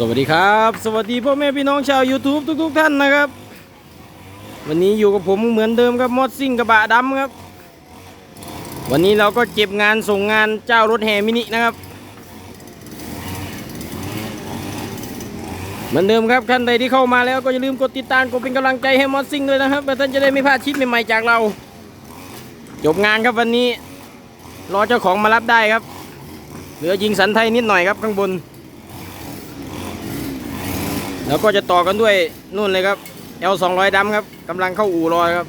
สวัสดีครับ สวัสดีพ่อแม่พี่น้องชาว YouTube ทุกๆท่านนะครับ วันนี้อยู่กับผมเหมือนเดิมครับมอดซิ่งกระบะดำครับ วันนี้เราก็เก็บงานส่งงานเจ้ารถแห่มินินะครับ เหมือนเดิมครับท่านใดที่เข้ามาแล้วก็อย่าลืมกดติดตามกดเป็นกำลังใจให้มอดซิ่งด้วยนะครับเพื่อท่านจะได้ไม่พลาดคลิปใหม่ๆจากเรา จบงานครับวันนี้รอเจ้าของมารับได้ครับ เหลือยิงสันไทยนิดหน่อยครับข้างบน แล้วก็จะต่อกันด้วยนู่นเลยครับ L 2 0 0ดำครับกำลังเข้าอู่รอยครับ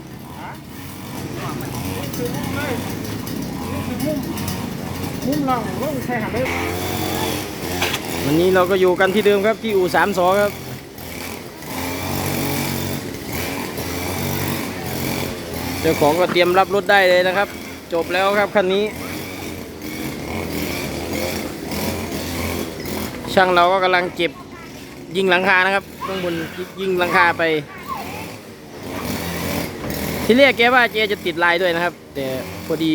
วันนี้เราก็อยู่กันที่เดิมครับที่อู่สามสอครับเจ้าของก็เตรียมรับรถได้เลยนะครับ จบแล้วครับคันนี้ ช่างเราก็กำลังเก็บ ยิงหลังคานะครับข้างบนยิงหลังคาไป ที่เรียกแกว่าแกจะติดลายด้วยนะครับ แต่พอดี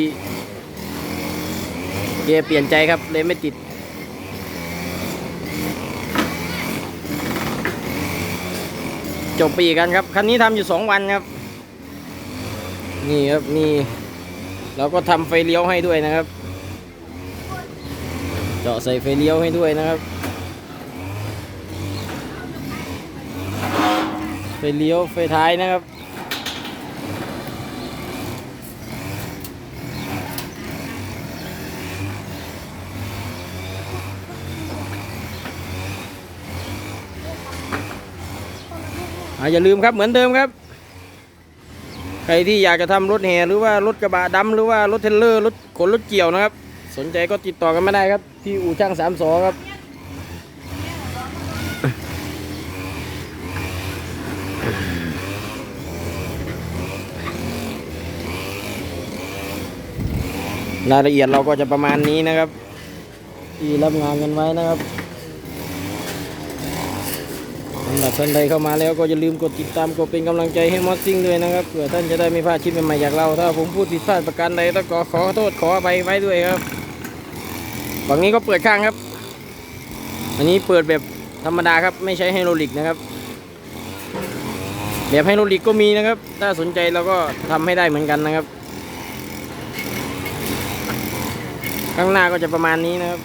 แกเปลี่ยนใจครับเลยไม่ติด จบปีกันครับ คันนี้ทำอยู่สองวันครับ นี่ครับนี่เราก็ทำไฟเลี้ยวให้ด้วยนะครับ เจาะใส่ไฟเลี้ยวให้ด้วยนะครับ ฟเลี้ยวไฟท้ายนะครับ อย่าลืมครับเหมือนเดิมครับ ใครที่อยากจะทำรถแห่หรือว่ารถกระบะดำหรือว่ารถเทรลเลอร์รถขนรถเกี่ยวนะครับ สนใจก็ติดต่อกันไม่ได้ครับ ที่อู่ช่างสามสอครับ รายละเอียดเราก็จะประมาณนี้นะครับ ที่รับงานกันไว้นะครับสำหรับท่านใดเข้ามาแล้วก็อย่าลืมกดติดตามกดเป็นกำลังใจให้มอสซิ่งด้วยนะครับเผื่อท่านจะได้ไม่พลาดคลิปใหม่ๆจากเรา ถ้าผมพูดผิดพลาดประการใดต้องขอขอโทษขออภัยไว้ด้วยครับฝั่งนี้ก็เปิดข้างครับ อันนี้เปิดแบบธรรมดาครับไม่ใช้ไฮโดรลิกนะครับ แบบไฮโดรลิกก็มีนะครับ ถ้าสนใจเราก็ทำให้ได้เหมือนกันนะครับ ข้างหน้าก็จะประมาณนี้นะครับ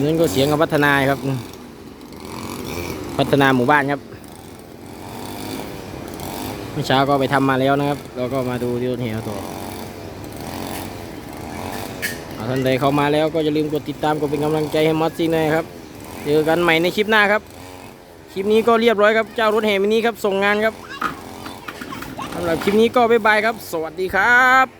นนั้นก็เสียงกับพัฒนาครับ พัฒนาหมู่บ้านครับ เมื่อเช้าก็ไปทำมาแล้วนะครับเราก็มาดูที่รถเห่ต่อท่านใดเข้ามาแล้วก็อย่าลืมกดติดตามกดเป็นกำลังใจให้มอสซี่หน่อยครับเจอกันใหม่ในคลิปหน้าครับ คลิปนี้ก็เรียบร้อยครับ เจ้ารถแห่มินิครับ ส่งงานครับสำหรับคลิปนี้ก็บ๊ายบายครับ สวัสดีครับ